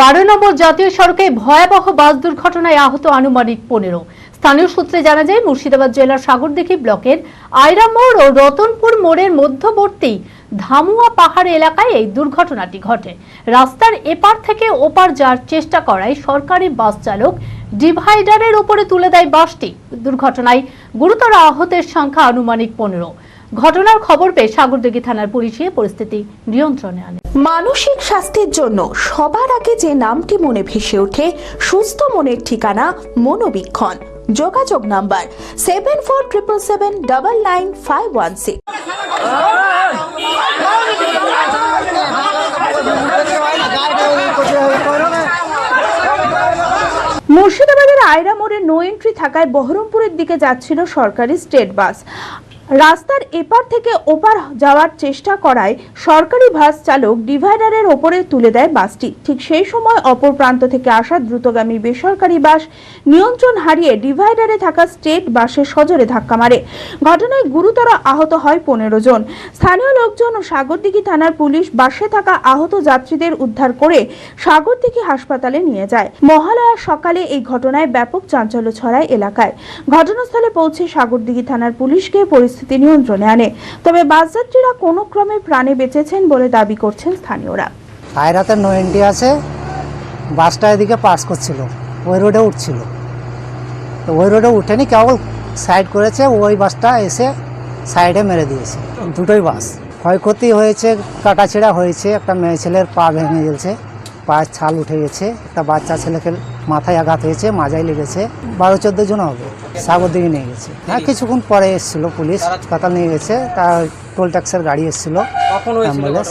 বারো নম্বর জাতীয় সড়কে ভয়াবহ বাস দুর্ঘটনায় আহত আনুমানিক পনেরো। স্থানীয় সূত্রে জানা যায়, মুর্শিদাবাদ জেলার সাগরদিঘি ব্লকের আয়রা মোড় ও রতনপুর মোড়ের মধ্যবর্তী ধামুয়া পাহাড় এলাকায় এই দুর্ঘটনাটি ঘটে। রাস্তার এপার থেকে ওপার যাওয়ার চেষ্টা করায় সরকারি বাস চালক ডিভাইডারের উপরে তুলে দেয় বাসটি। দুর্ঘটনায় গুরুতর আহতের সংখ্যা আনুমানিক পনেরো। ঘটনার খবর পেয়ে সাগরদিঘি থানার পুলিশ গিয়ে পরিস্থিতি নিয়ন্ত্রণে আনে। মানসিক স্বাস্থ্যের জন্য সবার আগে যে নামটি মনে ভেসে ওঠে সুস্থ মনের ঠিকানা মনোবীক্ষণ। যোগাযোগ number seven four triple seven double nine five one six. মুর্শিদাবাদের আয়রা মোড়ে নো এন্ট্রি থাকায় বহরমপুরের দিকে যাচ্ছিল সরকারি স্টেট বাস। রাস্তার এপার থেকে ওপার যাওয়ার চেষ্টা করায় সরকারি বাস চালক ডিভাইডারের ওপরে তুলে দেয় বাসটি। ঠিক সেই সময় অপর প্রান্ত থেকে আসা দ্রুতগামী বেসরকারি বাস নিয়ন্ত্রণ হারিয়ে ডিভাইডারে থাকা স্টেট বাসের সজোরে ধাক্কা মারে। ঘটনায় গুরুতর আহত হয় পনেরো জন। স্থানীয় লোকজন ও সাগরদিঘি থানার পুলিশ বাসে থাকা আহত যাত্রীদের উদ্ধার করে সাগরদিঘি হাসপাতালে নিয়ে যায়। মহালয়ার সকালে এই ঘটনায় ব্যাপক চাঞ্চল্য ছড়ায় এলাকায়। ঘটনাস্থলে পৌঁছে সাগরদিঘি থানার পুলিশকে পরিস্থিতি নিয়ন্ত্রণে আনে। তবে বাসযাত্রীরা কোনো ক্রমে প্রাণে বেঁচেছেন বলে দাবি করছেন স্থানীয়রা। আয়রাতে নো এন্ট্রি আছে, বাসটা এদিকে পাস করছিল, ওই রোডে উঠছিল। তো ওই রোডে উঠেনি, কেবল সাইড করেছে, ওই বাসটা এসে সাইডে মেরে দিয়েছে। দুটোই বাস। ক্ষয়ক্ষতি হয়েছে, কাটাছেড়া হয়েছে, একটা মেয়ে ছেলের পা ভেঙে গেছে, পায়ের ছাল উঠে গেছে, একটা বাচ্চা ছেলেকে মাথায় আঘাত হয়েছে মাজায় লেগেছে। বারো চোদ্দ জন হবে সাগর দিকে নিয়ে গেছে। হ্যাঁ কিছুক্ষণ পরে এসেছিল পুলিশ হাসপাতাল নিয়ে গেছে তার টোল ট্যাক্সের গাড়ি এসেছিল ambulance.